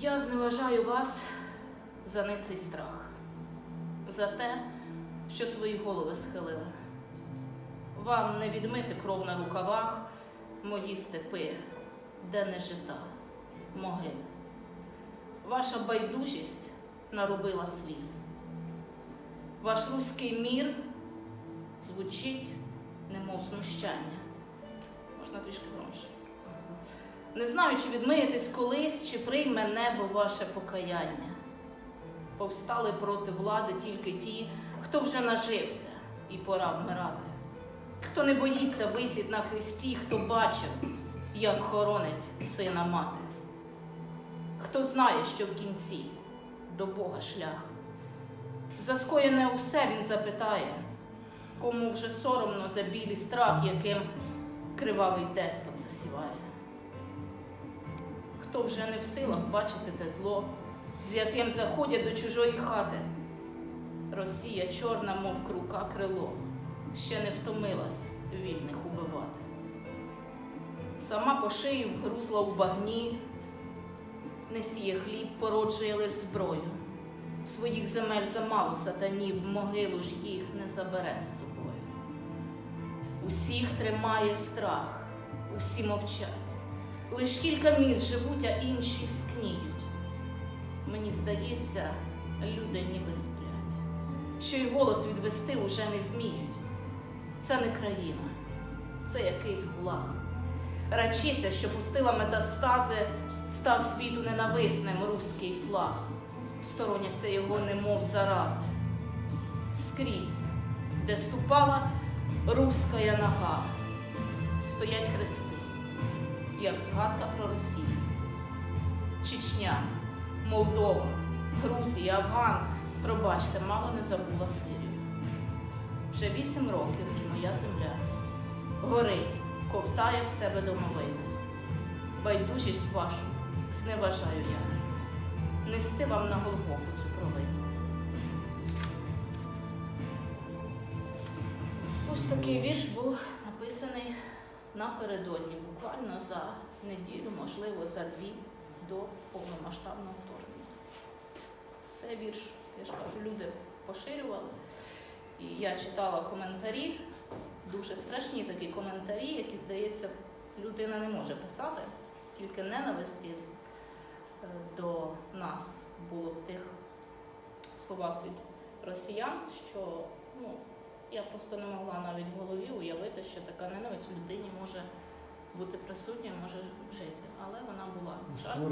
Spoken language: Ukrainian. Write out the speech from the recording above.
Я зневажаю вас за ниций страх, за те, що свої голови схилили. Вам не відмити кров на рукавах мої степи, де не жита, могили. Ваша байдужість наробила сліз. Ваш руський мір звучить, немов знущання. Можна трішки громше. Не знаю, чи відмиєтесь колись, чи прийме небо ваше покаяння. Повстали проти влади тільки ті, хто вже нажився і пора вмирати. Хто не боїться висіть на хресті, хто бачив, як хоронить сина мати. Хто знає, що в кінці до Бога шлях. За скоєне усе він запитає, кому вже соромно за білий страх, яким кривавий деспот засіває. Хто вже не в силах бачити те зло, з яким заходять до чужої хати. Росія чорна, мов крука крило, ще не втомилась вільних убивати. Сама по шию вгрузла у багні, не сіє хліб, породжує лиш зброю. Своїх земель замало сатанів, могилу ж їх не забере з собою. Усіх тримає страх, усі мовчать. Лиш кілька міст живуть, а інші скніють. Мені здається, люди ніби сплять, що й голос відвести уже не вміють. Це не країна, це якийсь гулаг. Рачиця, що пустила метастази, став світу ненависним руський флаг. Стороняться його, немов зарази. Скрізь, де ступала руська нога, стоять хрести, як згадка про Росію. Чечня, Молдова, Грузія, Афган, пробачте, мало не забула Сирію. Вже вісім років і моя земля горить, ковтає в себе домовину. Байдужість вашу зневажаю я. Нести вам на Голгофу цю провину. Ось такий вірш був напередодні, буквально за неділю, можливо, за дві до повномасштабного вторгнення. Цей вірш, я ж кажу, люди поширювали. І я читала коментарі, дуже страшні такі коментарі, які, здається, людина не може писати, тільки ненависті е, до нас було в тих словах від росіян, що ну, я просто не могла навіть в голові уявити, що така ненависть в людині може бути присутня, може жити. Але вона була. Жаль.